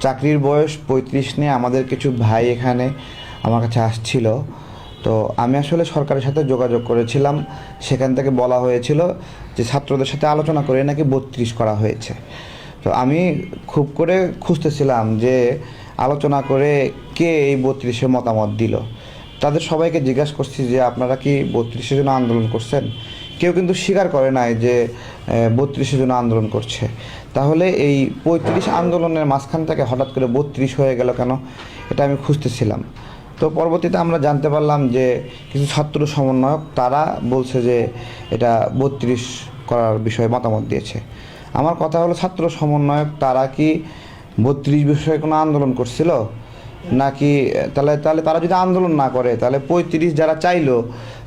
চাকরির বয়স পঁয়ত্রিশ নিয়ে আমাদের কিছু ভাই এখানে আমার কাছে আসছিল। তো আমি আসলে সরকারের সাথে যোগাযোগ করেছিলাম। সেখান থেকে বলা হয়েছিল যে ছাত্রদের সাথে আলোচনা করে নাকি বত্রিশ করা হয়েছে। তো আমি খুব করে খুঁজতেছিলাম যে আলোচনা করে কে এই বত্রিশে মতামত দিল। তাদের সবাইকে জিজ্ঞাসা করছি যে আপনারা কি বত্রিশের জন্য আন্দোলন করছেন? কেউ কিন্তু স্বীকার করে নাই যে বত্রিশে জন্য আন্দোলন করছে। তাহলে এই পঁয়ত্রিশ আন্দোলনের মাঝখান থেকে হঠাৎ করে বত্রিশ হয়ে গেল কেন? এটা আমি খুঁজতেছিলাম। তো পরবর্তীতে আমরা জানতে পারলাম যে, কিছু ছাত্র সমন্বয়ক, তারা বলছে যে, এটা বত্রিশ করার বিষয়ে মতামত দিয়েছে। আমার কথা হলো ছাত্র সমন্বয়ক, তারা কি বত্রিশ বিষয়ে কোনো আন্দোলন করছিল? নাকি, তাহলে তাহলে তারা যদি আন্দোলন না করে, তাহলে পঁয়ত্রিশ যারা চাইলো,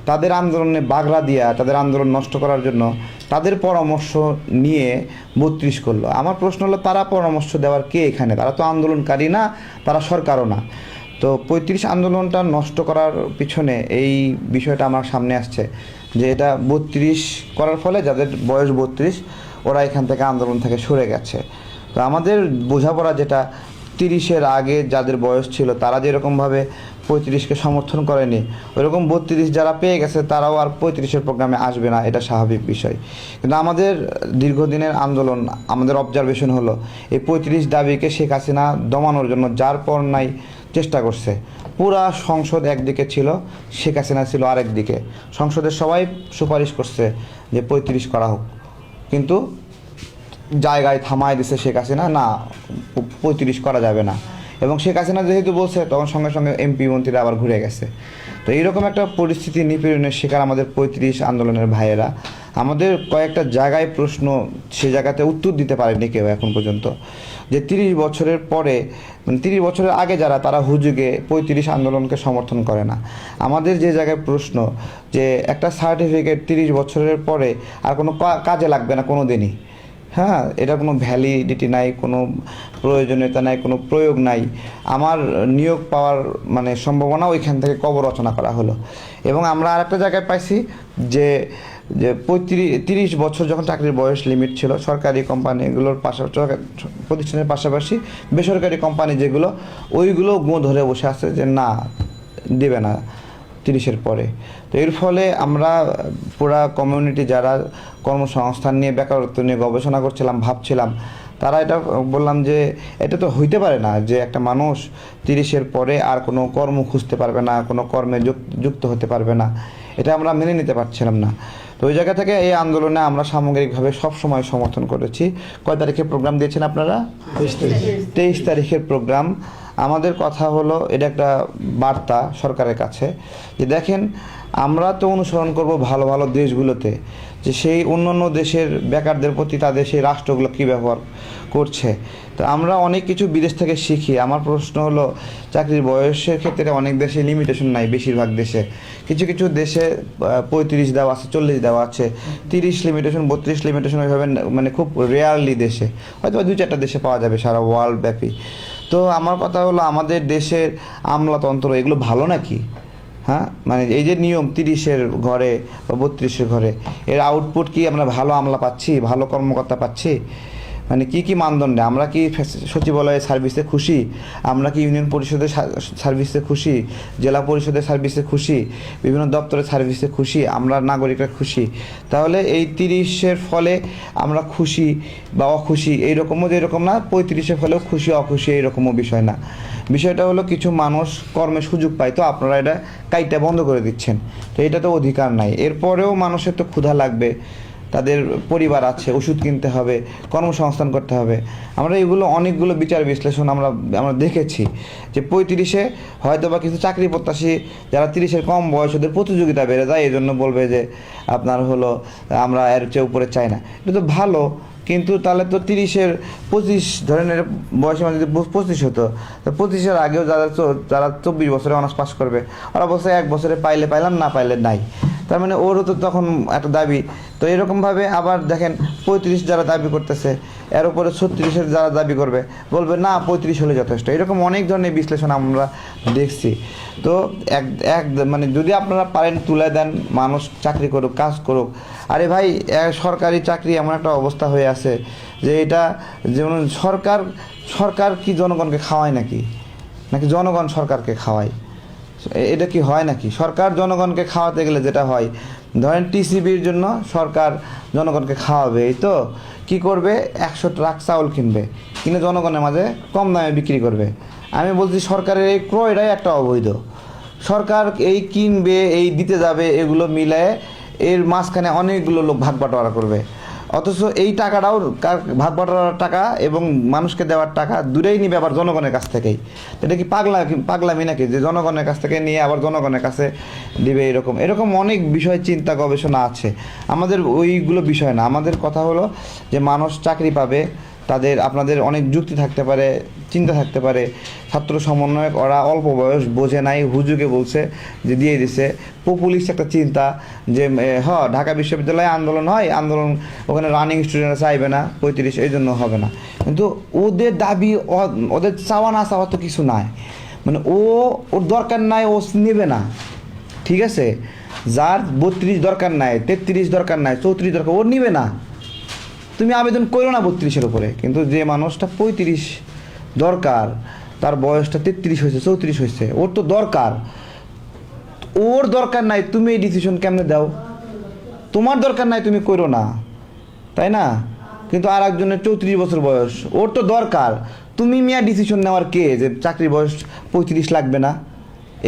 তাদের আন্দোলনে বাগড়া দিয়া, তাদের আন্দোলন নষ্ট করার জন্য তাদের পরামর্শ নিয়ে বত্রিশ করল। আমার প্রশ্ন হলো, তারা পরামর্শ দেওয়ার কে এখানে? তারা তো আন্দোলনকারী না, তারা সরকারও না। তো পঁয়ত্রিশ আন্দোলনটা নষ্ট করার পিছনে এই বিষয়টা আমার সামনে আসছে, যে এটা বত্রিশ করার ফলে যাদের বয়স বত্রিশ, ওরা এখান থেকে আন্দোলন থেকে সরে গেছে। তো আমাদের বোঝাপড়া যেটা তিরিশের আগে যাদের বয়স ছিল, তারা যেরকমভাবে পঁয়ত্রিশকে সমর্থন করেনি, ওইরকম বত্রিশ যারা পেয়ে গেছে, তারাও আর পঁয়ত্রিশের প্রোগ্রামে আসবে না, এটা স্বাভাবিক বিষয়। কিন্তু আমাদের দীর্ঘদিনের আন্দোলন, আমাদের অবজারভেশন হলো, এই পঁয়ত্রিশ দাবিকে শেখ হাসিনা দমানোর জন্য যার পর নাই চেষ্টা করছে। পুরা সংসদ একদিকে ছিল, শেখ হাসিনা ছিল আরেক দিকে সংসদের সবাই সুপারিশ করছে যে পঁয়ত্রিশ করা হোক। কিন্তু জায়গায় থামায় দিছে শেখ হাসিনা, না পঁয়ত্রিশ করা যাবে না। এবং শেখ হাসিনা যেহেতু বলছে, তখন সঙ্গে সঙ্গে এমপি মন্ত্রীরা আবার ঘুরে গেছে। তো এইরকম একটা পরিস্থিতি নিপীড়নের শিকার আমাদের পঁয়ত্রিশ আন্দোলনের ভাইয়েরা। আমাদের কয়েকটা জায়গায় প্রশ্ন সে জায়গাতে উত্তর দিতে পারেনি কেউ এখন পর্যন্ত। যে তিরিশ বছরের পরে মানে তিরিশ বছরের আগে যারা, তারা হুজুগে পঁয়ত্রিশ আন্দোলনকে সমর্থন করে না। আমাদের যে জায়গায় প্রশ্ন যে একটা সার্টিফিকেট তিরিশ বছরের পরে আর কোনো কাজে লাগবে না কোনো দিনই হ্যাঁ এটা কোনো ভ্যালিডিটি নাই, কোনো প্রয়োজনীয়তা নাই, কোনো প্রয়োগ নাই। আমার নিয়োগ পাওয়ার মানে সম্ভাবনা ওইখান থেকে কবর রচনা করা হলো। এবং আমরা আর একটা জায়গায় পাইছি যে যে পঁয়ত্রিশ, তিরিশ বছর যখন চাকরির বয়স লিমিট ছিল, সরকারি কোম্পানিগুলোর পাশাপাশি প্রতিষ্ঠানের পাশাপাশি বেসরকারি কোম্পানি যেগুলো, ওইগুলো গো ধরে বসে আছে যে, না, দেবে না। তিরিশের পরে। তো এর ফলে আমরা পুরা কমিউনিটি যারা কর্মসংস্থান নিয়ে বেকারত্ব নিয়ে গবেষণা করছিলাম ভাবছিলাম তারা এটা বললাম যে এটা তো হইতে পারে না যে একটা মানুষ তিরিশের পরে আর কোনো কর্ম খুঁজতে পারবে না কোনো কর্মে যুক- যুক্ত হতে পারবে না। এটা আমরা মেনে নিতে পারছিলাম না। তো ওই জায়গা থেকে এই আন্দোলনে আমরা সামগ্রিকভাবে সব সময় সমর্থন করেছি। কয় তারিখে প্রোগ্রাম দিয়েছেন আপনারা? তেইশ তারিখের প্রোগ্রাম আমাদের কথা হলো, এটা একটা বার্তা সরকারের কাছে, যে দেখেন, আমরা তো অনুসরণ করব ভালো ভালো দেশগুলোতে, যে সেই অন্যান্য দেশের বেকারদের প্রতি তাদের সেই রাষ্ট্রগুলো কী ব্যবহার করছে। তো আমরা অনেক কিছু বিদেশ থেকে শিখি। আমার প্রশ্ন হলো, চাকরির বয়সের ক্ষেত্রে অনেক দেশে লিমিটেশন নাই বেশিরভাগ দেশে। কিছু কিছু দেশে পঁয়ত্রিশ দেওয়া আছে, চল্লিশ দেওয়া আছে। তিরিশ লিমিটেশন বত্রিশ লিমিটেশন ওইভাবে মানে খুব রেয়ারলি দেশে। হয়তো দুই চারটা দেশে পাওয়া যাবে সারা ওয়ার্ল্ড ব্যাপী। তো আমার কথা হলো আমাদের দেশের আমলাতন্ত্র, এগুলো ভালো নাকি? হ্যাঁ? মানে এই যে নিয়ম তিরিশের ঘরে বা বত্রিশের ঘরে, এর আউটপুট কি আমরা ভালো আমলা পাচ্ছি, ভালো কর্মকর্তা পাচ্ছি? মানে কি কি মানদণ্ডে? আমরা কি সচিবালয়ের সার্ভিসে খুশি? আমরা কি ইউনিয়ন পরিষদের সার্ভিসে খুশি? জেলা পরিষদের সার্ভিসে খুশি? বিভিন্ন দপ্তরের সার্ভিসে খুশি? আমরা নাগরিকরা খুশি? তাহলে এই তিরিশের ফলে আমরা খুশি বা অখুশি এইরকমও যে এরকম না, পঁয়ত্রিশের ফলেও খুশি, অখুশি এইরকমও বিষয় না। বিষয়টা হলো কিছু মানুষ কর্মের সুযোগ পায়, তো আপনারা এটা কাইটা বন্ধ করে দিচ্ছেন। তো এটা তো অধিকার নাই। এরপরেও মানুষের তো ক্ষুধা লাগবে। তাদের পরিবার আছে, ওষুধ কিনতে হবে, কর্মসংস্থান করতে হবে। আমরা এগুলো অনেকগুলো বিচার বিশ্লেষণ আমরা আমরা দেখেছি যে পঁয়ত্রিশে হয়তো বা কিছু চাকরি প্রত্যাশী যারা তিরিশের কম বয়স ওদের প্রতিযোগিতা বেড়ে যায় এই জন্য বলবে যে আপনার হলো আমরা এর চেয়ে উপরে চাই না। এটা তো ভালো, কিন্তু তাহলে তো তিরিশের পঁচিশ ধরনের মধ্যে যদি পঁচিশ হতো, তো পঁচিশের আগেও যারা যারা চব্বিশ বছরে অনার্স পাস করবে, ওরা বলছে এক বছরে পাইলে পাইলাম, না পাইলে নাই। তার মানে ওরও তো তখন একটা দাবি। তো এরকমভাবে আবার দেখেন পঁয়ত্রিশ যারা দাবি করতেছে, এর উপরে ছত্রিশের যারা দাবি করবে, বলবে না, পঁয়ত্রিশ হলে যথেষ্ট। এরকম অনেক ধরনের বিশ্লেষণ আমরা দেখছি। তো এক এক মানে যদি আপনারা পারেন তুলে দেন, মানুষ চাকরি করুক, কাজ করুক। আরে ভাই সরকারি চাকরি এমন একটা অবস্থা হয়ে আছে যে এটা যেমন সরকার সরকার কি জনগণকে খাওয়ায় নাকি? নাকি জনগণ সরকারকে খাওয়ায়? এটা কি হয় নাকি? সরকার জনগণকে খাওয়াতে গেলে যেটা হয়, ধরেন টিসিবির জন্য সরকার জনগণকে খাওয়াবে, এই তো? কি করবে? একশো ট্রাক চাউল কিনবে, কিনে জনগণের মাঝে কম দামে বিক্রি করবে। আমি বলছি সরকারের এই ক্রয়টাই একটা অবৈধ। সরকার এই কিনবে, এই দিতে যাবে, এগুলো মিলায়ে এর মাঝখানে অনেকগুলো লোক ভাগ বাটোয়ারা করবে। অথচ এই টাকাটাও ভাগ বাটার টাকা এবং মানুষকে দেওয়ার টাকা দূরেই নিবে আবার জনগণের কাছ থেকেই। এটা কি পাগলা পাগলামি নাকি যে জনগণের কাছ থেকে নিয়ে আবার জনগণের কাছে দিবে এরকম? এরকম অনেক বিষয় চিন্তা গবেষণা আছে। আমাদের ওইগুলো বিষয় না। আমাদের কথা হলো যে মানুষ চাকরি পাবে তাদের, আপনাদের অনেক যুক্তি থাকতে পারে, চিন্তা থাকতে পারে। ছাত্র সমন্বয়ক, ওরা অল্প বয়স, বোঝে নাই হুজুকে বলছে, যে দিয়ে দিছে। পপুলিস্ট একটা চিন্তা যে হ, ঢাকা বিশ্ববিদ্যালয়ে আন্দোলন হয়, আন্দোলন ওখানে রানিং স্টুডেন্টরা চাইবে না, পঁয়ত্রিশ, এই জন্য হবে না। কিন্তু ওদের দাবি ওদের চাওয়া না চাওয়া তো কিছু নাই। মানে ও, ওর দরকার নাই, ও নেবে না। ঠিক আছে? যার বত্রিশ দরকার নাই, তেত্রিশ দরকার নাই, চৌত্রিশ দরকার, ও নিবে না। তুমি আবেদন করো না বত্রিশের উপরে, কিন্তু যে মানুষটা পঁয়ত্রিশ দরকার, তার বয়সটা তেত্রিশ হয়েছে, চৌত্রিশ হয়েছে, ওর তো দরকার। ওর দরকার নাই, তুমি এই ডিসিশন কেমনে দাও? তোমার দরকার নাই, তুমি করো না, তাই না? কিন্তু আর একজনের চৌত্রিশ বছর বয়স, ওর তো দরকার। তুমি মিয়া ডিসিশন নেওয়ার কে? যে চাকরির বয়স পঁয়ত্রিশ লাগবে না।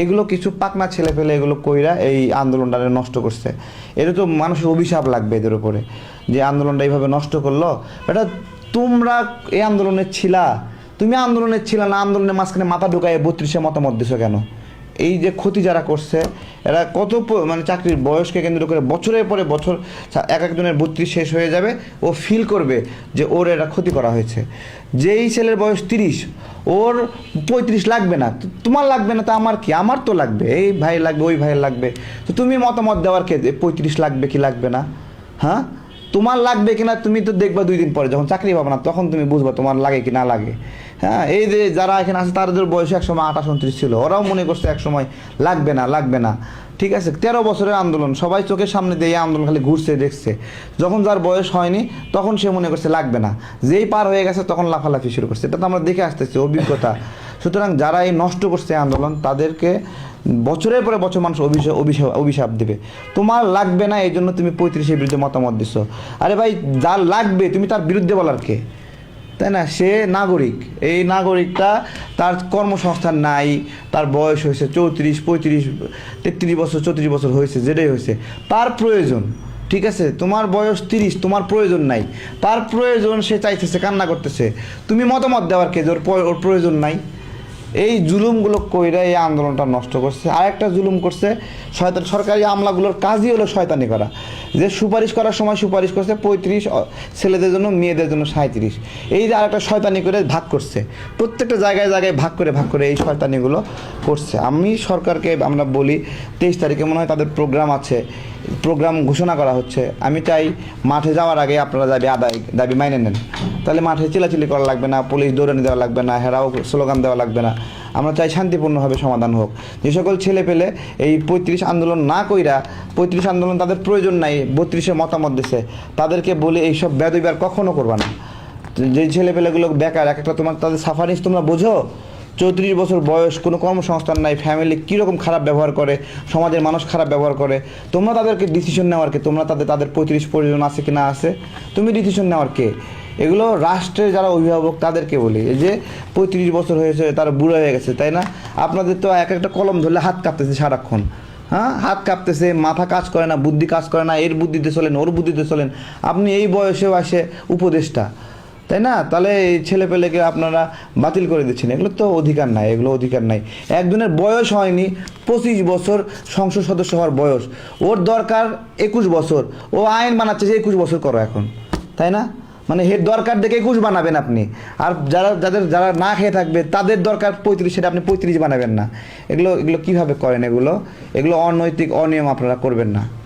এগুলো কিছু পাকনা ছেলে ফেলে এগুলো কইরা এই আন্দোলনটা নষ্ট করছে। এটা তো মানুষের অভিশাপ লাগবে এদের উপরে, যে আন্দোলনটা এইভাবে নষ্ট করল। এটা তোমরা এই আন্দোলনের ছিলা, তুমি আন্দোলনের ছিলা না, আন্দোলনের মাঝখানে মাথা ঢুকায় বত্রিশে মতামত দিছো কেন? এই যে ক্ষতি যারা করছে, এরা কত মানে চাকরির বয়সকে কেন্দ্র করে বছরের পরে বছর এক একজনের বত্রিশ শেষ হয়ে যাবে ও ফিল করবে যে ওর এটা ক্ষতি করা হয়েছে। যেই ছেলের বয়স তিরিশ, ওর পঁয়ত্রিশ লাগবে না। তোমার লাগবে না, তো আমার কি? আমার তো লাগবে। এই ভাই লাগবে, ওই ভাইয়ের লাগবে। তো তুমি মতামত দেওয়ার কে পঁয়ত্রিশ লাগবে কি লাগবে না? হ্যাঁ? তোমার লাগবে কিনা তুমি তো দেখবা দুই দিন পরে, যখন চাকরি পাবো না, তখন তুমি বুঝবা তোমার লাগে কি না লাগে। হ্যাঁ এই যে যারা এখানে আছে, তাদের বয়স একসময় আঠাশ, উনত্রিশ ছিল, ওরাও মনে করছে একসময় লাগবে না লাগবে না। ঠিক আছে, তেরো বছরের আন্দোলন, সবাই চোখের সামনে দিয়ে এই আন্দোলন খালি ঘুরছে, দেখছে। যখন যার বয়স হয়নি, তখন সে মনে করছে লাগবে না। যেই পার হয়ে গেছে, তখন লাফালাফি শুরু করছে। এটা তো আমরা দেখে আসতেছি, অভিজ্ঞতা। সুতরাং যারা এই নষ্ট করছে আন্দোলন, তাদেরকে বছরের পরে বছর মানুষ অভিশাপ অভিশাপ দেবে। তোমার লাগবে না এই জন্য তুমি পঁয়ত্রিশের বিরুদ্ধে মতামত দিছো। আরে ভাই, যার লাগবে, তুমি তার বিরুদ্ধে বলার কে? তাই না? সে নাগরিক। এই নাগরিকটা তার কর্মসংস্থান নাই, তার বয়স হয়েছে চৌত্রিশ, পঁয়ত্রিশ, তেত্রিশ বছর, চৌত্রিশ বছর হয়েছে, যেটাই হয়েছে। তার প্রয়োজন, ঠিক আছে? তোমার বয়স তিরিশ, তোমার প্রয়োজন নাই। তার প্রয়োজন সে চাইতেছে, কান্না করতেছে। তুমি মতামত দেওয়ার কে? ওর প্রয়োজন নাই। এই জুলুমগুলো কইরা এই আন্দোলনটা নষ্ট করছে। আরেকটা জুলুম করছে শয়তান সরকারি আমলাগুলোর কাজই হলো শয়তানি করা। যে সুপারিশ করার সময় সুপারিশ করছে পঁয়ত্রিশ ছেলেদের জন্য, মেয়েদের জন্য সাঁত্রিশ এই যে আরেকটা শয়তানি করে ভাগ করছে। প্রত্যেকটা জায়গায় জায়গায় ভাগ করে ভাগ করে এই শয়তানিগুলো করছে। আমি সরকারকে আমরা বলি, তেইশ তারিখে মনে হয় তাদের প্রোগ্রাম আছে। প্রোগ্রাম ঘোষণা করা হচ্ছে। আমি চাই মাঠে যাওয়ার আগে আপনারা দাবি আদায়, দাবি মাইনে নেন। তাহলে মাঠে চিলাচিলি করা লাগবে না, পুলিশ দৌড়ানি দেওয়া লাগবে না, হেরাও স্লোগান দেওয়া লাগবে না। আমরা চাই শান্তিপূর্ণভাবে সমাধান হোক। যে সকল ছেলে পেলে এই পঁয়ত্রিশ আন্দোলন না কইরা, পঁয়ত্রিশ আন্দোলন তাদের প্রয়োজন নাই, বত্রিশে মতামত দিছে। তাদেরকে বলে এইসব বেদবিবার কখনো করবা না। যে ছেলে পেলেগুলো বেকার, এক একটা তোমার তাদের সাফারিশ তোমরা বোঝো? চৌত্রিশ বছর বয়স, কোনো কর্মসংস্থান নাই ফ্যামিলি কীরকম খারাপ ব্যবহার করে, সমাজের মানুষ খারাপ ব্যবহার করে, তোমরা তাদেরকে ডিসিশন নেওয়ার কে? তোমরা তাদের তাদের পঁয়ত্রিশ প্রয়োজন আছে কি না আছে? তুমি ডিসিশন নেওয়ার কে? এগুলো রাষ্ট্রের যারা অভিভাবক, তাদেরকে বলি। এই যে পঁয়ত্রিশ বছর হয়েছে, তারা বুড়ো হয়ে গেছে, তাই না? আপনাদের তো এক একটা কলম ধরলে হাত কাঁপতেছে সারাক্ষণ। হ্যাঁ? হাত কাঁপতেছে, মাথা কাজ করে না, বুদ্ধি কাজ করে না, এর বুদ্ধিতে চলেন, ওর বুদ্ধিতে চলেন। আপনি এই বয়সেও আসে উপদেষ্টা। তাই না? তাহলে এই ছেলে পেলেকে আপনারা বাতিল করে দিচ্ছেন। এগুলো তো অধিকার নাই, এগুলো অধিকার নাই। একজনের বয়স হয়নি, পঁচিশ বছর সংসদ সদস্য হওয়ার বয়স। ওর দরকার একুশ বছর। ও আইন বানাচ্ছে যে একুশ বছর করো এখন। তাই না? মানে হের দরকার দেখে একুশ বানাবেন আপনি। আর যারা, যাদের, যারা না খেয়ে থাকবে, তাদের দরকার পঁয়ত্রিশ, সেটা আপনি পঁয়ত্রিশ বানাবেন না। এগুলো এগুলো কীভাবে করেন এগুলো? এগুলো অনৈতিক, অনিয়ম আপনারা করবেন না।